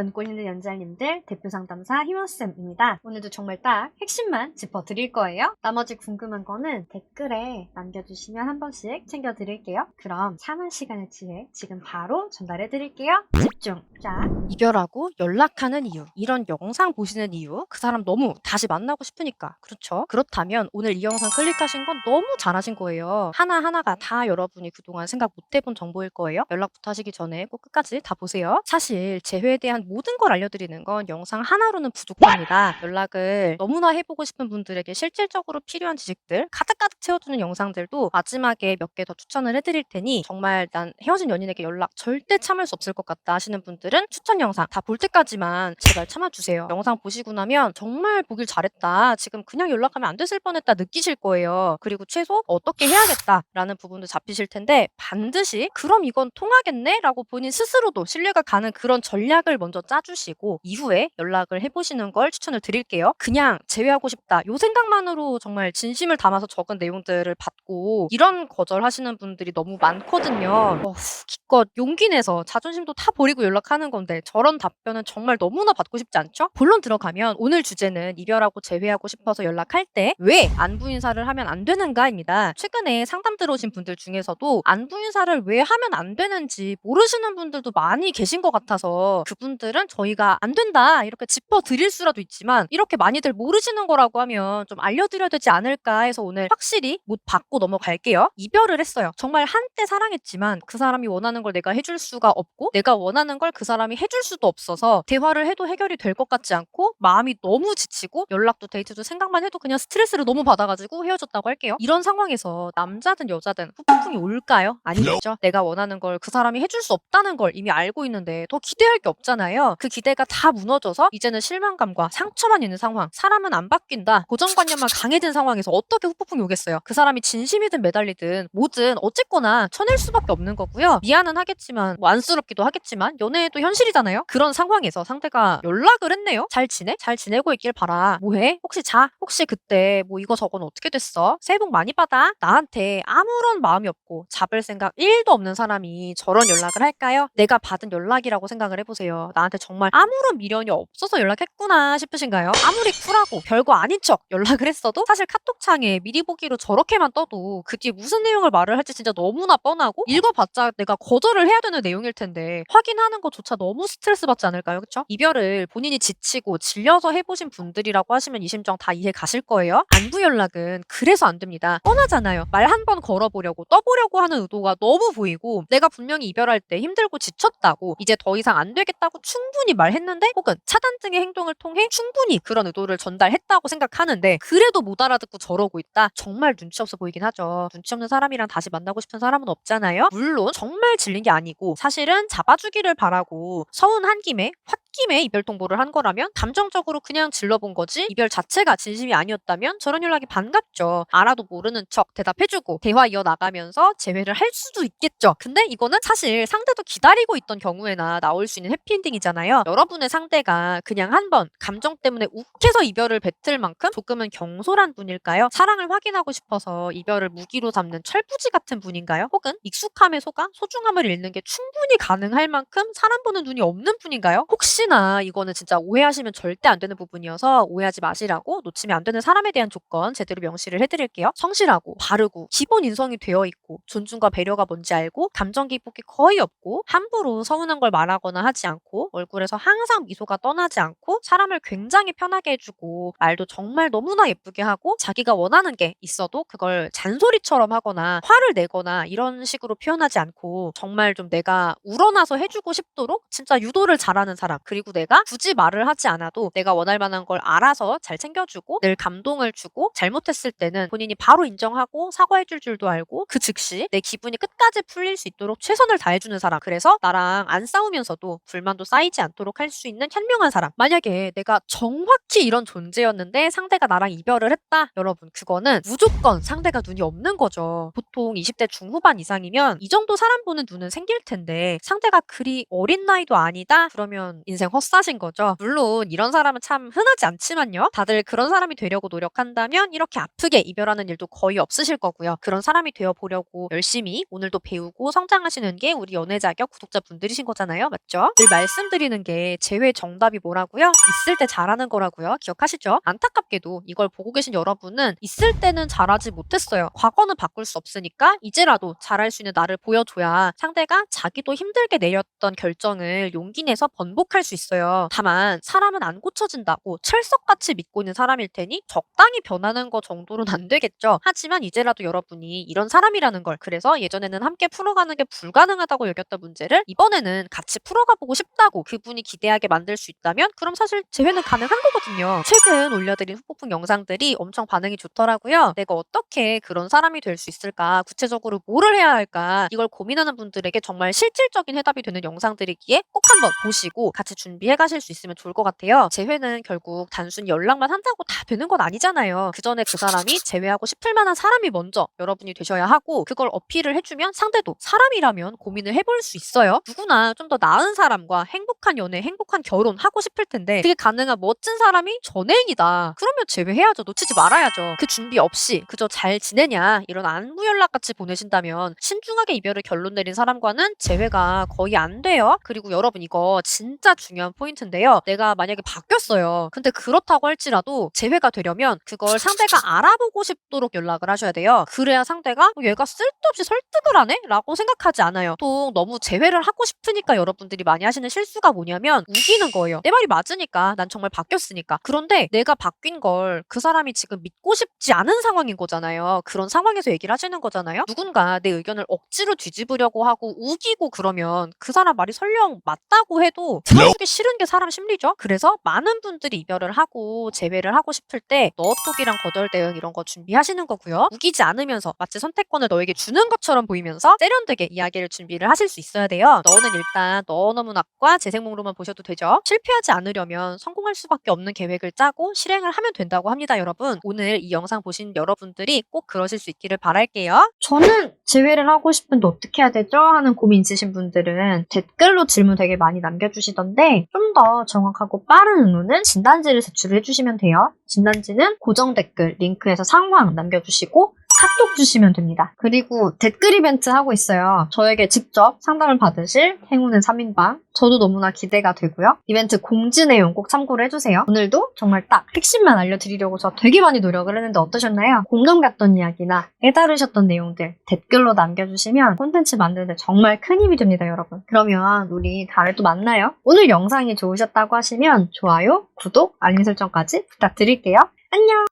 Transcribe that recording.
연고 있는 연자님들 대표 상담사 희원쌤입니다. 오늘도 정말 딱 핵심만 짚어드릴 거예요. 나머지 궁금한 거는 댓글에 남겨주시면 한 번씩 챙겨드릴게요. 그럼 참은 시간을 취해 지금 바로 전달해드릴게요. 집중! 자, 이별하고 연락하는 이유, 이런 영상 보시는 이유, 그 사람 너무 다시 만나고 싶으니까. 그렇죠? 그렇다면 오늘 이 영상 클릭하신 건 너무 잘하신 거예요. 하나하나가 다 여러분이 그동안 생각 못 해본 정보일 거예요. 연락부터 하시기 전에 꼭 끝까지 다 보세요. 사실 재회에 대한 모든 걸 알려드리는 건 영상 하나로는 부족합니다. 연락을 너무나 해보고 싶은 분들에게 실질적으로 필요한 지식들 가득가득 채워주는 영상들도 마지막에 몇 개 더 추천을 해드릴 테니 정말 난 헤어진 연인에게 연락 절대 참을 수 없을 것 같다 하시는 분들은 추천 영상 다 볼 때까지만 제발 참아주세요. 영상 보시고 나면 정말 보길 잘했다. 지금 그냥 연락하면 안 됐을 뻔했다 느끼실 거예요. 그리고 최소 어떻게 해야겠다라는 부분도 잡히실 텐데 반드시 그럼 이건 통하겠네? 라고 본인 스스로도 신뢰가 가는 그런 전략을 먼저 짜주시고 이후에 연락을 해보시는 걸 추천을 드릴게요. 그냥 제외하고 싶다. 요 생각만으로 정말 진심을 담아서 적은 내용들을 받고 이런 거절하시는 분들이 너무 많거든요. 어후, 기껏 용기 내서 자존심도 다 버리고 연락하는 건데 저런 답변은 정말 너무나 받고 싶지 않죠? 본론 들어가면 오늘 주제는 이별하고 재회하고 싶어서 연락할 때 왜 안부 인사를 하면 안 되는가입니다. 최근에 상담 들어오신 분들 중에서도 안부 인사를 왜 하면 안 되는지 모르시는 분들도 많이 계신 것 같아서 그분들 은 저희가 안 된다 이렇게 짚어드릴 수라도 있지만 이렇게 많이들 모르시는 거라고 하면 좀 알려드려야 되지 않을까 해서 오늘 확실히 못 받고 넘어갈게요. 이별을 했어요. 정말 한때 사랑했지만 그 사람이 원하는 걸 내가 해줄 수가 없고 내가 원하는 걸 그 사람이 해줄 수도 없어서 대화를 해도 해결이 될 것 같지 않고 마음이 너무 지치고 연락도 데이트도 생각만 해도 그냥 스트레스를 너무 받아가지고 헤어졌다고 할게요. 이런 상황에서 남자든 여자든 후폭풍이 올까요? 아니겠죠. 내가 원하는 걸 그 사람이 해줄 수 없다는 걸 이미 알고 있는데 더 기대할 게 없잖아요. 그 기대가 다 무너져서 이제는 실망감과 상처만 있는 상황. 사람은 안 바뀐다. 고정관념만 강해진 상황에서 어떻게 후폭풍이 오겠어요? 그 사람이 진심이든 매달리든 뭐든 어쨌거나 쳐낼 수밖에 없는 거고요. 미안은 하겠지만 뭐 안쓰럽기도 하겠지만 연애도 현실이잖아요. 그런 상황에서 상대가 연락을 했네요. 잘 지내? 잘 지내고 있길 바라. 뭐해? 혹시 자? 혹시 그때 뭐 이거 저건 어떻게 됐어? 새해 복 많이 받아? 나한테 아무런 마음이 없고 잡을 생각 1도 없는 사람이 저런 연락을 할까요? 내가 받은 연락이라고 생각을 해보세요. 나한테 정말 아무런 미련이 없어서 연락했구나 싶으신가요? 아무리 쿨하고 별거 아닌 척 연락을 했어도 사실 카톡창에 미리 보기로 저렇게만 떠도 그 뒤에 무슨 내용을 말을 할지 진짜 너무나 뻔하고 읽어봤자 내가 거절을 해야 되는 내용일 텐데 확인하는 것조차 너무 스트레스 받지 않을까요? 그쵸? 이별을 본인이 지치고 질려서 해보신 분들이라고 하시면 이 심정 다 이해 가실 거예요. 안부 연락은 그래서 안 됩니다. 뻔하잖아요. 말 한 번 걸어보려고 떠보려고 하는 의도가 너무 보이고 내가 분명히 이별할 때 힘들고 지쳤다고 이제 더 이상 안 되겠다고 충분히 말했는데 혹은 차단증의 행동을 통해 충분히 그런 의도를 전달했다고 생각하는데 그래도 못 알아듣고 저러고 있다. 정말 눈치 없어 보이긴 하죠. 눈치 없는 사람이랑 다시 만나고 싶은 사람은 없잖아요. 물론 정말 질린 게 아니고 사실은 잡아주기를 바라고 서운한 김에 홧김에 이별 통보를 한 거라면 감정적으로 그냥 질러본 거지 이별 자체가 진심이 아니었다면 저런 연락이 반갑죠. 알아도 모르는 척 대답해주고 대화 이어나가면서 재회를 할 수도 있겠죠. 근데 이거는 사실 상대도 기다리고 있던 경우에나 나올 수 있는 해피엔딩이잖아요. 여러분의 상대가 그냥 한 번 감정 때문에 욱해서 이별을 뱉을 만큼 조금은 경솔한 분일까요? 사랑을 확인하고 싶어서 이별을 무기로 잡는 철부지 같은 분인가요? 혹은 익숙함에 속아 소중함을 잃는 게 충분히 가능할 만큼 사람 보는 눈이 없는 분인가요? 혹시 나 이거는 진짜 오해하시면 절대 안 되는 부분이어서 오해하지 마시라고 놓치면 안 되는 사람에 대한 조건 제대로 명시를 해드릴게요. 성실하고 바르고 기본 인성이 되어 있고 존중과 배려가 뭔지 알고 감정 기복이 거의 없고 함부로 서운한 걸 말하거나 하지 않고 얼굴에서 항상 미소가 떠나지 않고 사람을 굉장히 편하게 해주고 말도 정말 너무나 예쁘게 하고 자기가 원하는 게 있어도 그걸 잔소리처럼 하거나 화를 내거나 이런 식으로 표현하지 않고 정말 좀 내가 우러나서 해주고 싶도록 진짜 유도를 잘하는 사람 그리고 내가 굳이 말을 하지 않아도 내가 원할 만한 걸 알아서 잘 챙겨주고 늘 감동을 주고 잘못했을 때는 본인이 바로 인정하고 사과해줄 줄도 알고 그 즉시 내 기분이 끝까지 풀릴 수 있도록 최선을 다해주는 사람. 그래서 나랑 안 싸우면서도 불만도 쌓이지 않도록 할 수 있는 현명한 사람. 만약에 내가 정확히 이런 존재였는데 상대가 나랑 이별을 했다 여러분. 그거는 무조건 상대가 눈이 없는 거죠. 보통 20대 중후반 이상이면 이 정도 사람 보는 눈은 생길 텐데 상대가 그리 어린 나이도 아니다? 그러면 인생 인생 헛사신 거죠. 물론 이런 사람은 참 흔하지 않지만요. 다들 그런 사람이 되려고 노력한다면 이렇게 아프게 이별하는 일도 거의 없으실 거고요. 그런 사람이 되어 보려고 열심히 오늘도 배우고 성장하시는 게 우리 연애 자격 구독자분들이신 거잖아요. 맞죠? 늘 말씀드리는 게 재회 정답이 뭐라고요? 있을 때 잘하는 거라고요. 기억하시죠? 안타깝게도 이걸 보고 계신 여러분은 있을 때는 잘하지 못했어요. 과거는 바꿀 수 없으니까 이제라도 잘할 수 있는 나를 보여줘야 상대가 자기도 힘들게 내렸던 결정을 용기 내서 번복할 수 있어요. 다만 사람은 안 고쳐진다고 철석같이 믿고 있는 사람일 테니 적당히 변하는 거 정도는 안 되겠죠. 하지만 이제라도 여러분이 이런 사람이라는 걸 그래서 예전에는 함께 풀어가는 게 불가능하다고 여겼던 문제를 이번에는 같이 풀어가 보고 싶다고 그분이 기대하게 만들 수 있다면 그럼 사실 재회는 가능한 거거든요. 최근 올려드린 후폭풍 영상들이 엄청 반응이 좋더라고요. 내가 어떻게 그런 사람이 될 수 있을까? 구체적으로 뭐를 해야 할까? 이걸 고민하는 분들에게 정말 실질적인 해답이 되는 영상들이기에 꼭 한번 보시고 같이 준비해 가실 수 있으면 좋을 것 같아요. 재회는 결국 단순히 연락만 한다고 다 되는 건 아니잖아요. 그 전에 그 사람이 재회하고 싶을 만한 사람이 먼저 여러분이 되셔야 하고 그걸 어필을 해주면 상대도 사람이라면 고민을 해볼 수 있어요. 누구나 좀 더 나은 사람과 행복한 연애, 행복한 결혼 하고 싶을 텐데 그게 가능한 멋진 사람이 전애인이다. 그러면 재회해야죠. 놓치지 말아야죠. 그 준비 없이 그저 잘 지내냐 이런 안부 연락 같이 보내신다면 신중하게 이별을 결론 내린 사람과는 재회가 거의 안 돼요. 그리고 여러분 이거 진짜 중 요한 포인트인데요. 내가 만약에 바뀌었어요. 근데 그렇다고 할지라도 재회가 되려면 그걸 상대가 알아보고 싶도록 연락을 하셔야 돼요. 그래야 상대가 어, 얘가 쓸데없이 설득을 하네? 라고 생각하지 않아요. 또 너무 재회를 하고 싶으니까 여러분들이 많이 하시는 실수가 뭐냐면 우기는 거예요. 내 말이 맞으니까 난 정말 바뀌었으니까. 그런데 내가 바뀐 걸 그 사람이 지금 믿고 싶지 않은 상황인 거잖아요. 그런 상황에서 얘기를 하시는 거잖아요. 누군가 내 의견을 억지로 뒤집으려고 하고 우기고 그러면 그 사람 말이 설령 맞다고 해도 들어주기 싫은 게 사람 심리죠. 그래서 많은 분들이 이별을 하고 재회를 하고 싶을 때 너톡이랑 거절 대응 이런 거 준비하시는 거고요. 우기지 않으면서 마치 선택권을 너에게 주는 것처럼 보이면서 세련되게 이야기를 준비를 하실 수 있어야 돼요. 너는 일단 너 너무 낙과 재생목로만 보셔도 되죠. 실패하지 않으려면 성공할 수밖에 없는 계획을 짜고 실행을 하면 된다고 합니다, 여러분. 오늘 이 영상 보신 여러분들이 꼭 그러실 수 있기를 바랄게요. 저는 재회를 하고 싶은데 어떻게 해야 되죠? 하는 고민 있으신 분들은 댓글로 질문 되게 많이 남겨주시던데 좀 더 정확하고 빠른 의무는 진단지를 제출을 해주시면 돼요. 진단지는 고정 댓글 링크에서 상황 남겨주시고 카톡 주시면 됩니다. 그리고 댓글 이벤트 하고 있어요. 저에게 직접 상담을 받으실 행운의 3인방. 저도 너무나 기대가 되고요. 이벤트 공지 내용 꼭 참고를 해주세요. 오늘도 정말 딱 핵심만 알려드리려고 저 되게 많이 노력을 했는데 어떠셨나요? 공감 갔던 이야기나 깨달으셨던 내용들 댓글로 남겨주시면 콘텐츠 만드는데 정말 큰 힘이 됩니다, 여러분. 그러면 우리 다음에 또 만나요. 오늘 영상이 좋으셨다고 하시면 좋아요, 구독, 알림 설정까지 부탁드릴게요. 안녕!